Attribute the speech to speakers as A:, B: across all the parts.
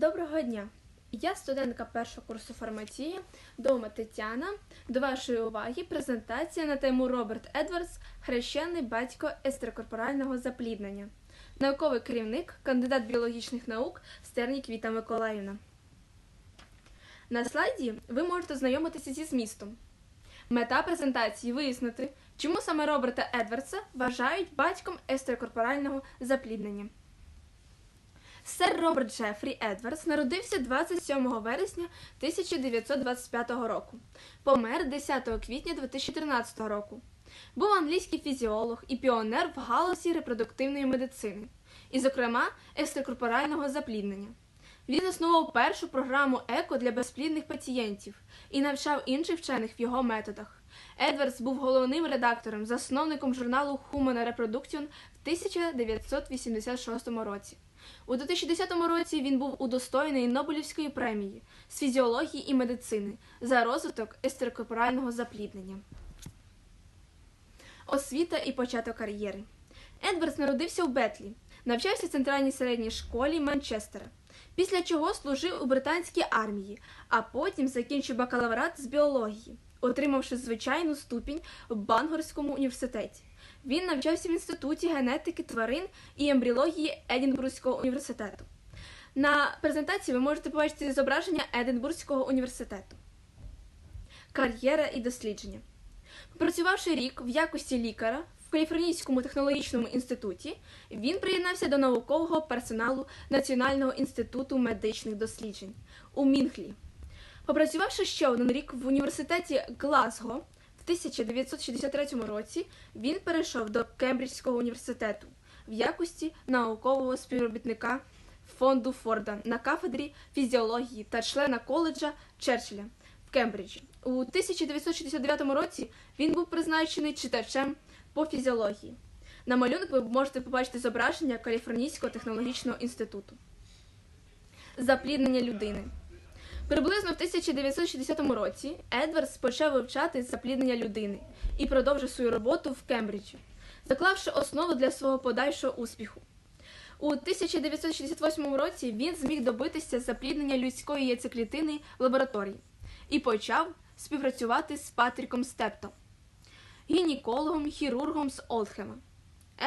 A: Доброго дня! Я студентка першого курсу фармації Дома Тетяна. До вашої уваги презентація на тему Роберт Едвардс Хрещений батько естрокорпорального запліднення. Науковий керівник, кандидат біологічних наук Стернік Віта Миколаївна. На слайді ви можете знайомитися зі змістом. Мета презентації вияснити, чому саме Роберта Едвардса вважають батьком естрокорпорального запліднення. Сер Роберт Джефрі Едвардс народився 27 вересня 1925 року. Помер 10 квітня 2013 року. Був англійський фізіолог і піонер в галузі репродуктивної медицини, і, зокрема, екстракорпорального запліднення. Він заснував першу програму ЕКО для безплідних пацієнтів і навчав інших вчених в його методах. Едвардс був головним редактором, засновником журналу Human Reproduction в 1986 році. У 2010 році він був удостоєний Нобелівської премії з фізіології і медицини за розвиток естерокорпорального запліднення. Освіта і початок кар'єри. Едвардс народився у Бетлі, навчався в центральній середній школі Манчестера, після чого служив у британській армії, а потім закінчив бакалаврат з біології, отримавши звичайну ступінь в Бангорському університеті. Він навчався в інституті генетики тварин і ембріології Едінбурзького університету. На презентації ви можете побачити зображення Единбурзького університету. Кар'єра і дослідження. Працювавши рік в якості лікаря в Каліфорнійському технологічному інституті, він приєднався до наукового персоналу Національного інституту медичних досліджень у Мінхлі. Попрацювавши ще один рік в університеті Глазго, 1963 році він перейшов до Кембриджського університету в якості наукового співробітника фонду Форда на кафедрі фізіології та члена коледжа Черчилля в Кембриджі. У 1969 році він був призначений читачем по фізіології. На малюнку ви можете побачити зображення Каліфорнійського технологічного інституту. Запліднення людини. Приблизно в 1960 році Едвардс почав вивчати запліднення людини і продовжив свою роботу в Кембриджі, заклавши основу для свого подальшого успіху. У 1968 році він зміг добитися запліднення людської яйцеклітини в лабораторії і почав співпрацювати з Патріком Степто, гінекологом, хірургом з Олдхема.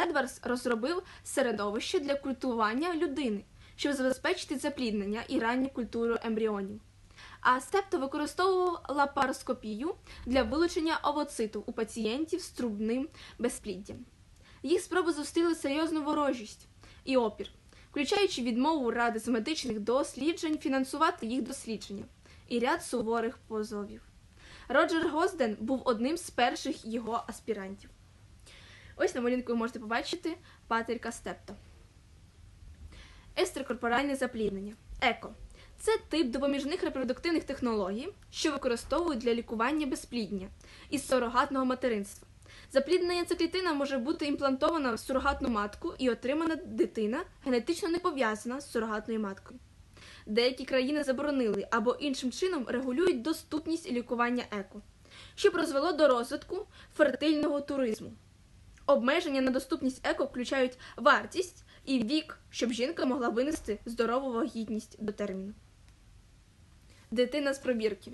A: Едвардс розробив середовище для культування людини, щоб забезпечити запліднення і ранню культуру ембріонів. А Степто використовував лапароскопію для вилучення овоциту у пацієнтів з трубним безпліддям. Їх спроби зустріли серйозну ворожість і опір, включаючи відмову ради з медичних досліджень фінансувати їх дослідження і ряд суворих позовів. Роджер Гозден був одним з перших його аспірантів. Ось на малюнку ви можете побачити Патріка Степто. Естрокорпоральне запліднення. Еко. Це тип допоміжних репродуктивних технологій, що використовують для лікування безплідня із сурогатного материнства. Запліднена яйцеклітина може бути імплантована в сурогатну матку і отримана дитина генетично не пов'язана з сурогатною маткою. Деякі країни заборонили або іншим чином регулюють доступність лікування еко, що призвело до розвитку фертильного туризму. Обмеження на доступність еко включають вартість і вік, щоб жінка могла винести здорову вагітність до терміну. Дитина з пробірки.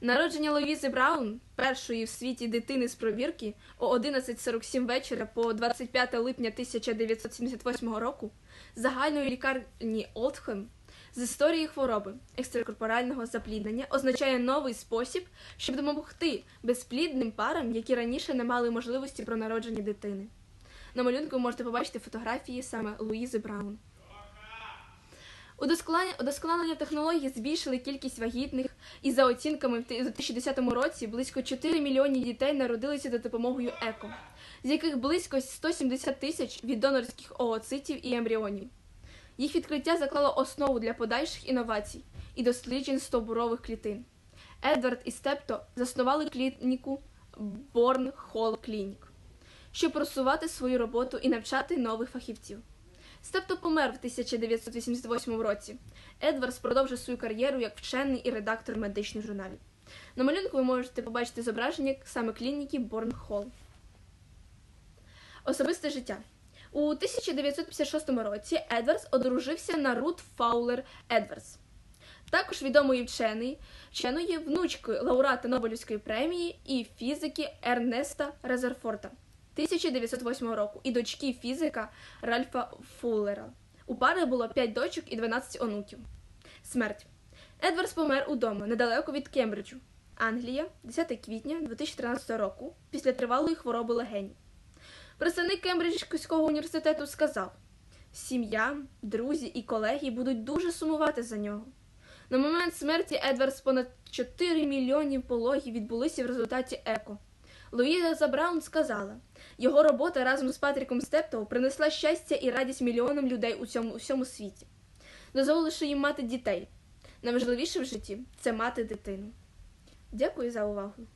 A: Народження Луїзи Браун, першої в світі дитини з пробірки, о 11.47 вечора по 25 липня 1978 року загальної лікарні Олдхем з історії хвороби екстракорпорального запліднення означає новий спосіб, щоб допомогти безплідним парам, які раніше не мали можливості про народження дитини. На малюнку можете побачити фотографії саме Луїзи Браун. Удосконалення технологій збільшили кількість вагітних, і за оцінками в 2010 році близько 4 мільйонів дітей народилися за допомогою ЕКО, з яких близько 170 тисяч від донорських ooцитів і ембріонів. Їх відкриття заклало основу для подальших інновацій і досліджень стовбурових клітин. Едвард і Степто заснували клініку Борн Холл Клінік, щоб просувати свою роботу і навчати нових фахівців. Степто помер в 1988 році. Едвардс продовжив свою кар'єру як вчений і редактор медичних журналів. На малюнку ви можете побачити зображення саме клініки Борн Холл. Особисте життя. У 1956 році Едвардс одружився на Рут Фаулер Едвардс. Також відомої вчений, вченої внучкою лауреата Нобелівської премії і фізики Ернеста Резерфорта 1908 року і дочки фізика Ральфа Фуллера. У пари було 5 дочок і 12 онуків. Смерть. Едвардс помер удома недалеко від Кембриджу, Англія, 10 квітня 2013 року, після тривалої хвороби легенів. Представник Кембриджського університету сказав: сім'я, друзі і колеги будуть дуже сумувати за нього. На момент смерті Едвардс понад 4 мільйонів пологів відбулися в результаті еко. Луїза Браун сказала, його робота разом з Патріком Стептоу принесла щастя і радість мільйонам людей у цьому усьому світі, дозволивши їм мати дітей. Найважливіше в житті це мати дитину. Дякую за увагу.